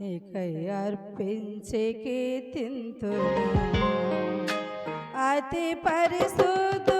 నీకై అర్పించే కీర్తింతును అతి పరిశుద్ధ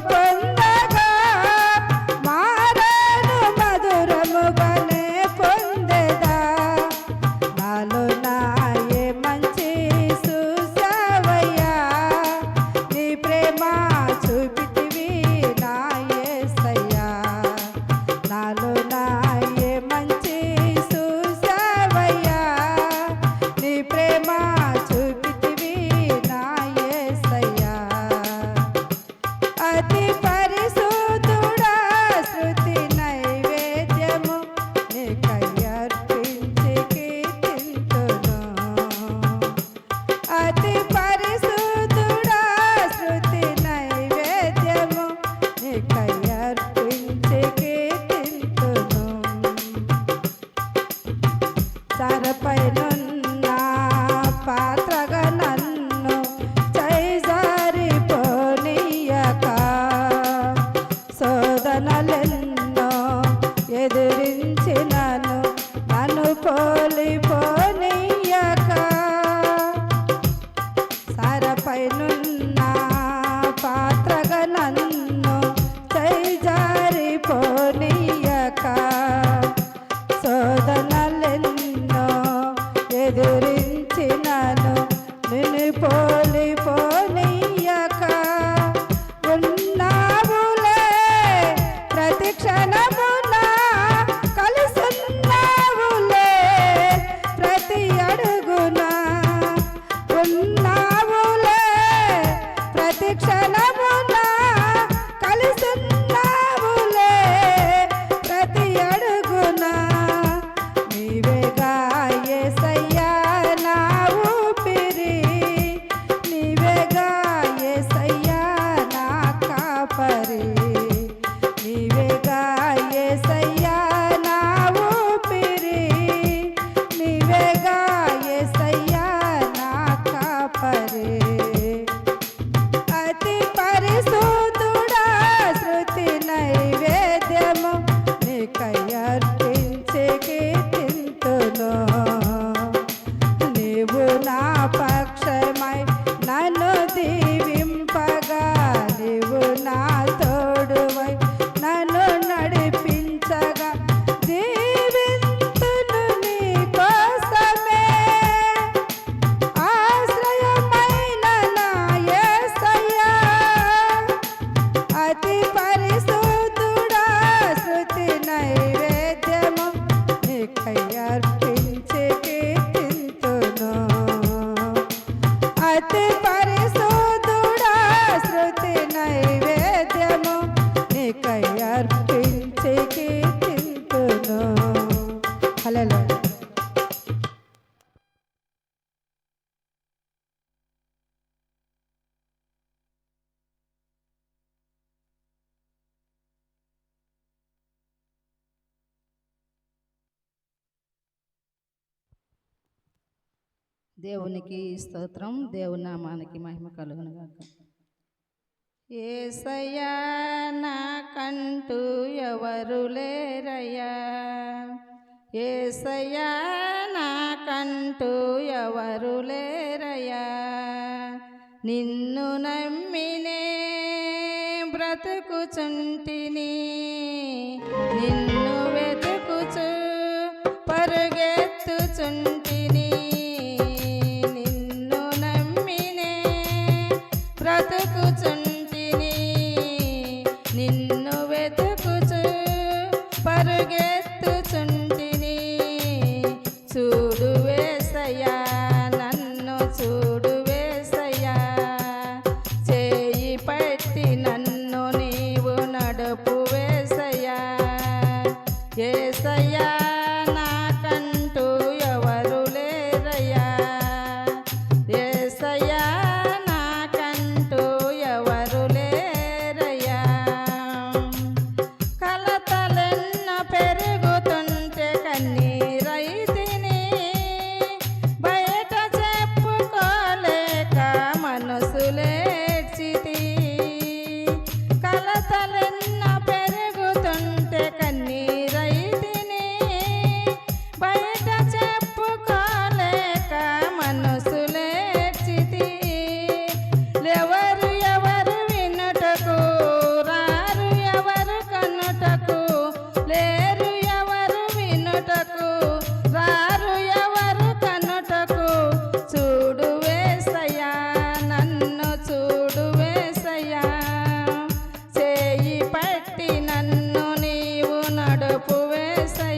पल রে దేవునికి స్తోత్రం దేవునామానికి మహిమ కలుగును గాక నా కంటూ ఎవరు లేరయ్యా? నా కంటూ ఎవరు లేరయ్యా? నిన్ను నమ్మినే బ్రతుకుచుంటిని నిన్ను వెతుకుచు పరుగెత్తుచుంటి పరుగెత్తుచుంటే மண்டபுவே சை